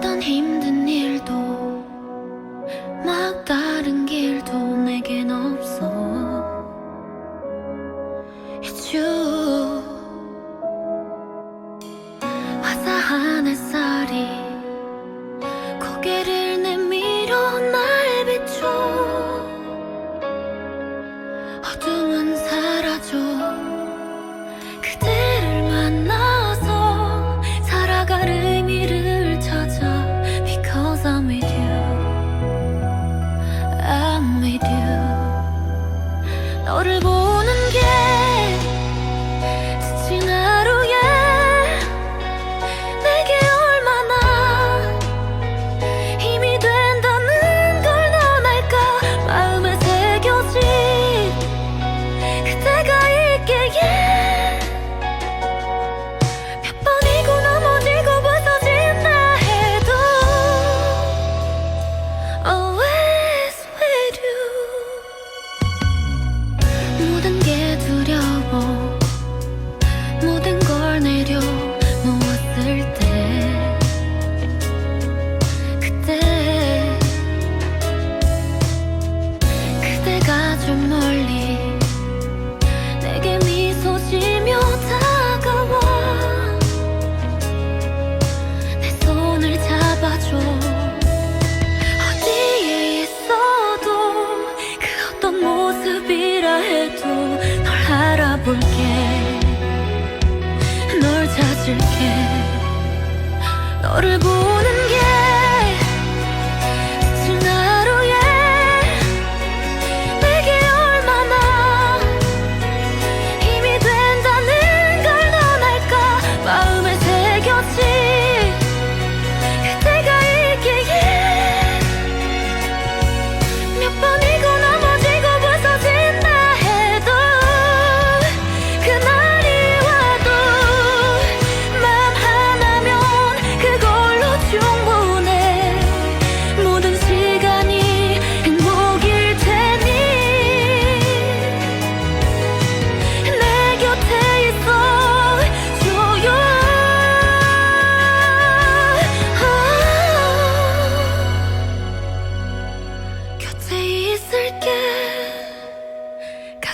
어떤 힘든 일도 막다른 길도 내겐 없어. It's you. 화사한 햇살이 고개를 내밀어 날 비춰. 어두 너를 보 어디에 있어도 그 어떤 모습이라 해도 널 알아볼게. 널 찾을게. 너를 보고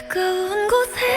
가까운 곳에